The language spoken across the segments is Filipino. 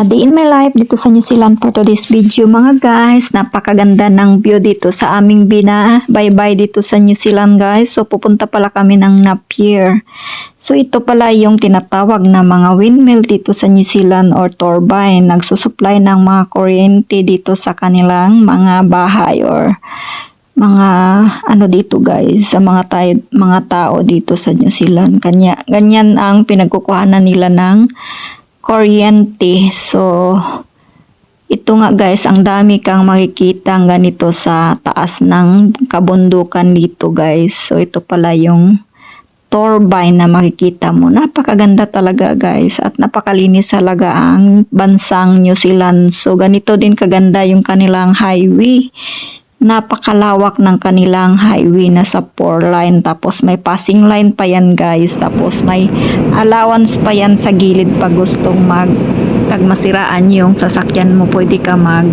A day in my life dito sa New Zealand for today's video mga guys. Napakaganda ng view dito sa aming bina. Bye-bye dito sa New Zealand guys. So pupunta pala kami ng Napier. So ito pala yung tinatawag na mga windmill dito sa New Zealand or turbine. Nagsusupply ng mga kuryente dito sa kanilang mga bahay or mga ano dito guys sa mga tayo, mga tao dito sa New Zealand. Kanya ganyan ang pinagkukuhanan nila ng kuryente. So, ito nga guys, ang dami kang makikita ganito sa taas ng kabundukan dito guys. So, ito pala yung turbine na makikita mo. Napakaganda talaga guys at napakalinis talaga ang bansang New Zealand. So, ganito din kaganda yung kanilang highway napakalawak ng kanilang highway na sa 4 line. Tapos may passing line pa yan guys. Tapos may allowance pa yan sa gilid pag gustong mag pag masiraan yung sasakyan mo. Pwede ka mag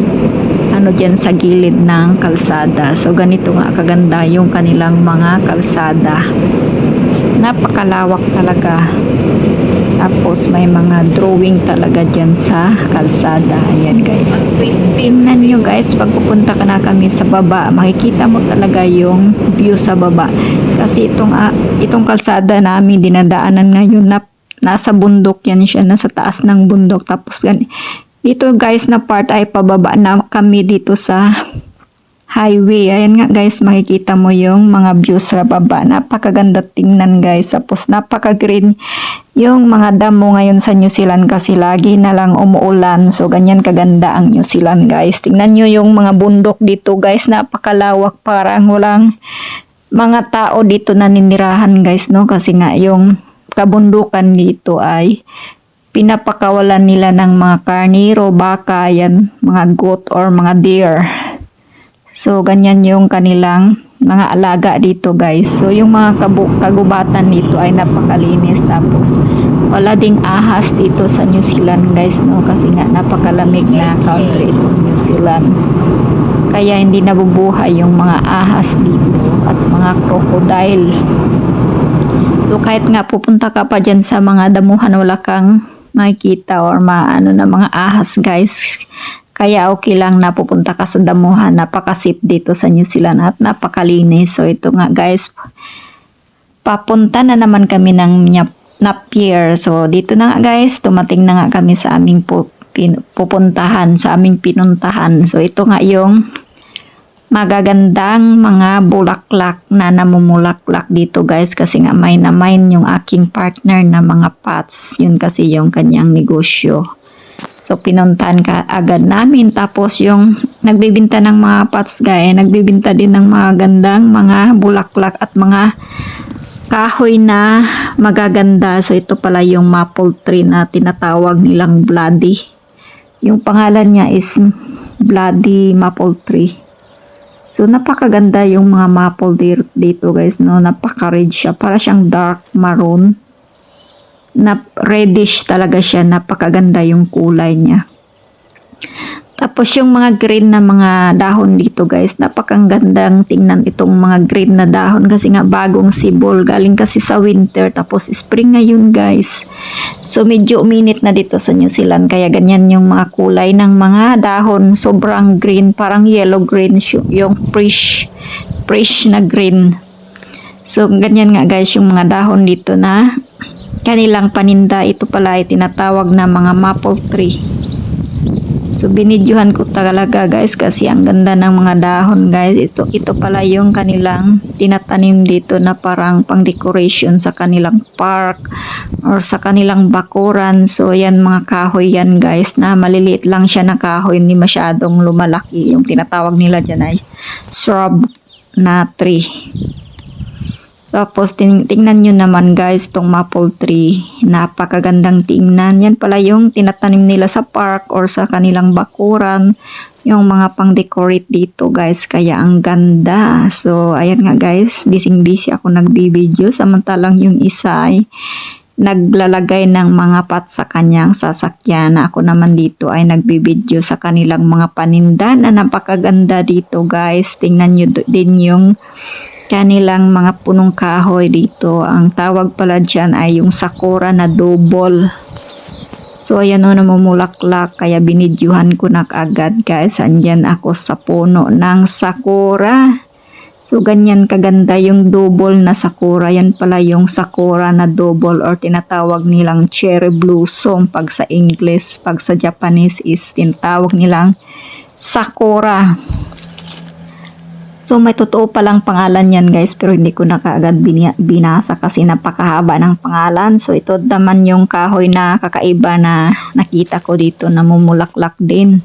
ano dyan sa gilid ng kalsada. So ganito nga kaganda yung kanilang mga kalsada. Napakalawak talaga tapos may mga drawing talaga dyan sa kalsada. Ayan guys. Tingnan nyo guys, pag pupunta ka na kami sa baba, makikita mo talaga yung view sa baba. Kasi itong, ah, itong kalsada namin dinadaanan ngayon na nasa bundok yan siya, nasa taas ng bundok. Tapos dito guys na part ay pababa na kami dito sa highway. Ayan nga guys, makikita mo yung mga views sa baba. Napakaganda tingnan guys. Tapos napaka-green yung mga damo ngayon sa New Zealand kasi lagi na lang umuulan. So ganyan kaganda ang New Zealand guys. Tingnan nyo yung mga bundok dito guys. Napakalawak parang walang mga tao dito naninirahan guys no. Kasi nga yung kabundukan dito ay pinapakawalan nila ng mga karniro, baka, yan, mga goat or mga deer. So, ganyan yung kanilang mga alaga dito guys. So, yung mga kagubatan dito ay napakalinis. Tapos, wala ding ahas dito sa New Zealand guys, no? Kasi nga, napakalamig na country itong New Zealand. Kaya hindi nabubuhay yung mga ahas dito at mga crocodile. So, kahit nga pupunta ka pa dyan sa mga damuhan, wala kang makikita or maano na mga ahas guys. Kaya okay lang na pupunta ka sa damuhan. Napaka-safe dito sa New Zealand at napakalinis. So ito nga guys, papunta na naman kami ng Napier. So dito na nga guys, tumating na nga kami sa aming pupuntahan, sa aming pinuntahan. So ito nga yung magagandang mga bulaklak na namumulaklak dito guys kasi nga may na mine yung aking partner na mga pots. Yun kasi yung kanyang negosyo. So, pinuntahan ka agad namin. Tapos, yung nagbibinta ng mga pots gaya, nagbibinta din ng mga gandang mga bulaklak at mga kahoy na magaganda. So, ito pala yung maple tree na tinatawag nilang bloody. Yung pangalan niya is bloody maple tree. So, napakaganda yung mga maple di- dito guys, no? Napaka-red siya. Para siyang dark maroon na reddish talaga siya. Napakaganda yung kulay niya. Tapos yung mga green na mga dahon dito guys, napakagandang tingnan itong mga green na dahon kasi nga bagong sibol. Galing kasi sa winter tapos spring ngayon guys. So medyo uminit na dito sa New Zealand kaya ganyan yung mga kulay ng mga dahon. Sobrang green, parang yellow green yung fresh, fresh na green. So ganyan nga guys yung mga dahon dito na kanilang paninda. Ito pala ay tinatawag na mga maple tree. So binidyohan ko talaga guys kasi ang ganda ng mga dahon guys. Ito ito pala yung kanilang tinatanim dito na parang pang decoration sa kanilang park or sa kanilang bakuran. So yan mga kahoy yan guys na maliliit lang siya na kahoy hindi masyadong lumalaki. Yung tinatawag nila dyan ay shrub na tree. Tapos ting tingnan nyo naman guys itong maple tree. Napakagandang tingnan. Yan pala yung tinatanim nila sa park or sa kanilang bakuran. Yung mga pang decorate dito guys. Kaya ang ganda. So ayan nga guys. Busy busy ako nagbibideo. Samantalang yung isa ay naglalagay ng mga pat sa kanyang sasakyan. Ako naman dito ay nagbibideo sa kanilang mga paninda na napakaganda dito guys. Tingnan nyo din yung kanilang mga punong kahoy dito. Ang tawag pala dyan ay yung sakura na double. So, ayan o, namumulaklak. Kaya binidyuhan ko na kaagad, guys. Andyan ako sa puno ng sakura. So, ganyan kaganda yung double na sakura. Yan pala yung sakura na double or tinatawag nilang cherry blossom pag sa English. Pag sa Japanese is tinatawag nilang sakura. So, may totoo palang pangalan yan guys, pero hindi ko na kaagad binasa kasi napakahaba ng pangalan. So, ito naman yung kahoy na kakaiba na nakita ko dito na mumulaklak din.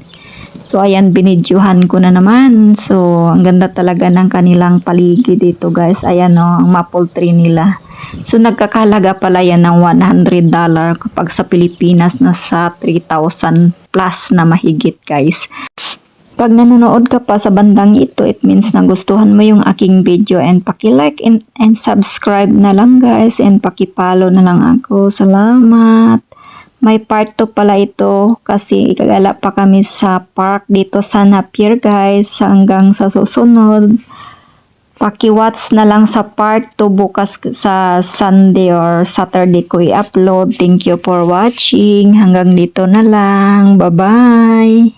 So, ayan, binidyuhan ko na naman. So, ang ganda talaga ng kanilang paligid dito guys. Ayan o, ang maple tree nila. So, nagkakalaga pala yan ng $100 kapag sa Pilipinas nasa 3,000 plus na mahigit guys. Pag nanonood ka pa sa bandang ito, it means nagustuhan mo yung aking video and paki-like and, and subscribe na lang guys and paki-follow na lang ako. Salamat! May part 2 pala ito kasi ikagala pa kami sa park dito sa Napier guys hanggang sa susunod. Paki-watch na lang sa part 2 bukas sa Sunday or Saturday ko i-upload. Thank you for watching. Hanggang dito na lang. Bye-bye!